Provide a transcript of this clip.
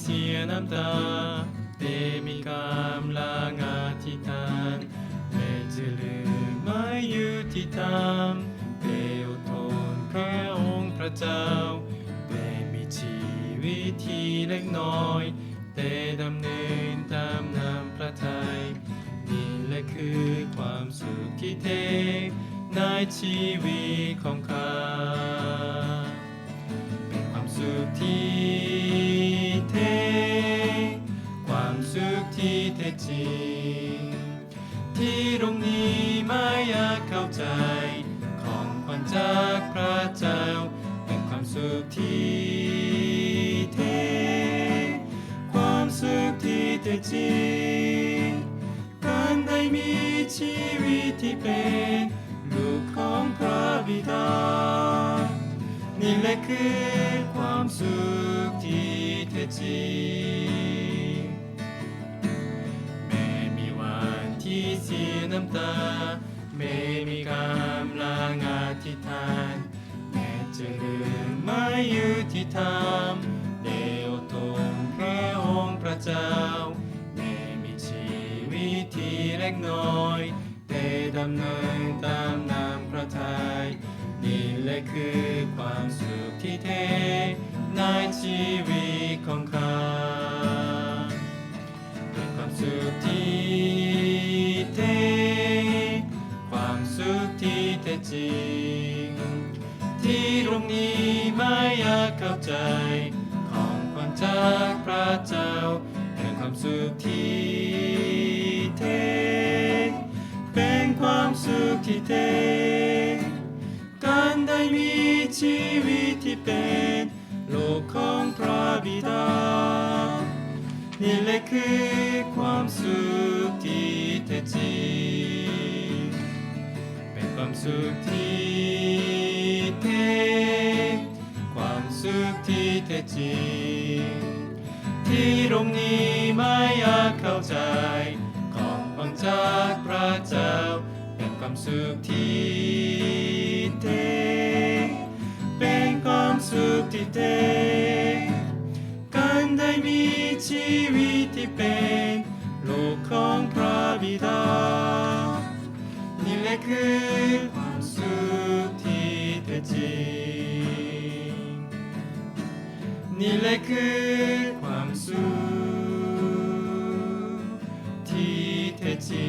เสียน้ำตาแต่มีกำลังอธิษฐานแม้จะลืมไม่ยุติธรรมแต่อทนเพื่อองค์พระเจ้าแต่มีชีวิตที่เล็กน้อยแต่ดำเนินตามนำพระทัยนี่แหละคือความสุขที่แท้ในชีวิตของข้าเป็นความสุขที่ ริง ที่ตรงนี้ไม่อยากเข้าใจ ของขวัญจากพระเจ้าเป็นความสุขที่แท้ความสุขที่แท้จริงการได้มีชีวิตที่เป็นลูกของพระบิดา นี่แหละคือความสุขที่แท้จริง สียน้ำตาแม้มีกำลังอธิษฐานแม้จะลืมไม่ยุติธรรมเดวทงแค่องค์พระเจ้าแม้มีชีวิตที่เล็กน้อยแต่ดำเนินตามนามพระทัยนี่แหละคือความสุขที่แท้ในชีวิต จริง ที่ตรงนี้ไม่อยากเข้าใจ ของขวัญจากพระเจ้าเป็นความสุขที่แท้เป็นความสุขที่แท้การได้มีชีวิตที่เป็นโลกของพระบิดา นี่แหละคือความสุข สุขที่แท้ความสุขที่แท้จริง ที่ตรงนี้ไม่อยากเข้าใจ ของขวัญจากพระเจ้าเป็นความสุขที่แท้เป็นความสุขที่แท้การได้มีชีวิตที่เป็นลูกของพระบิดา นี่แหละคือความสุขที่แท้